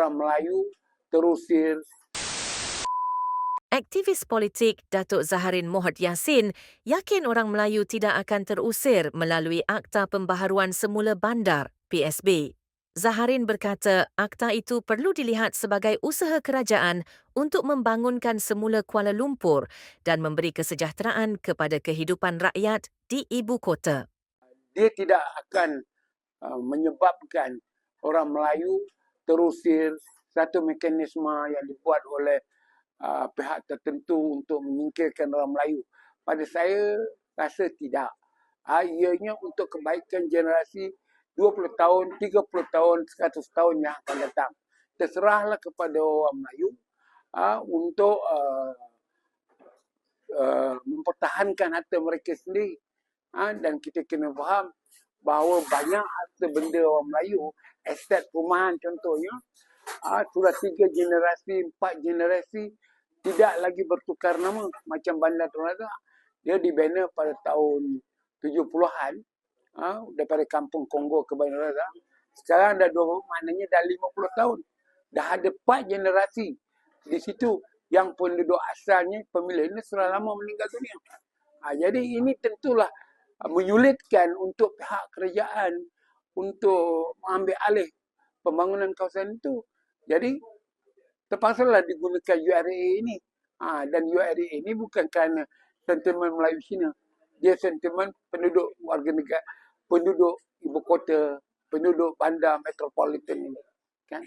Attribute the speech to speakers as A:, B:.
A: orang Melayu terusir
B: Aktivis politik Datuk Zaharin Mohd Yassin yakin orang Melayu tidak akan terusir melalui Akta Pembaharuan Semula Bandar PSB. Zaharin berkata akta itu perlu dilihat sebagai usaha kerajaan untuk membangunkan semula Kuala Lumpur dan memberi kesejahteraan kepada kehidupan rakyat di ibu kota.
A: dia tidak akan uh, menyebabkan orang Melayu terusir satu mekanisme yang dibuat oleh uh, pihak tertentu untuk menyingkirkan orang Melayu. Pada saya rasa tidak. Uh, ianya untuk kebaikan generasi 20 tahun, 30 tahun, 100 tahun yang akan datang. Terserahlah kepada orang Melayu uh, untuk uh, uh, mempertahankan harta mereka sendiri. Ha, dan kita kena faham bahawa banyak harta benda orang Melayu, aset perumahan contohnya, ha, sudah tiga generasi, empat generasi tidak lagi bertukar nama macam Bandar Razak. Dia dibina pada tahun 70-an ha, daripada kampung Kongo ke Bandar Razak. Sekarang dah dua, maknanya dah 50 tahun. Dah ada empat generasi di situ yang penduduk asalnya pemilik ini sudah lama meninggal dunia. Ha, jadi ini tentulah uh, menyulitkan untuk pihak kerajaan untuk mengambil alih pembangunan kawasan itu. Jadi terpaksalah digunakan URA ini. Ha, dan URA ini bukan kerana sentimen Melayu Cina. Dia sentimen penduduk warga negara, penduduk ibu kota, penduduk bandar metropolitan ini. Kan?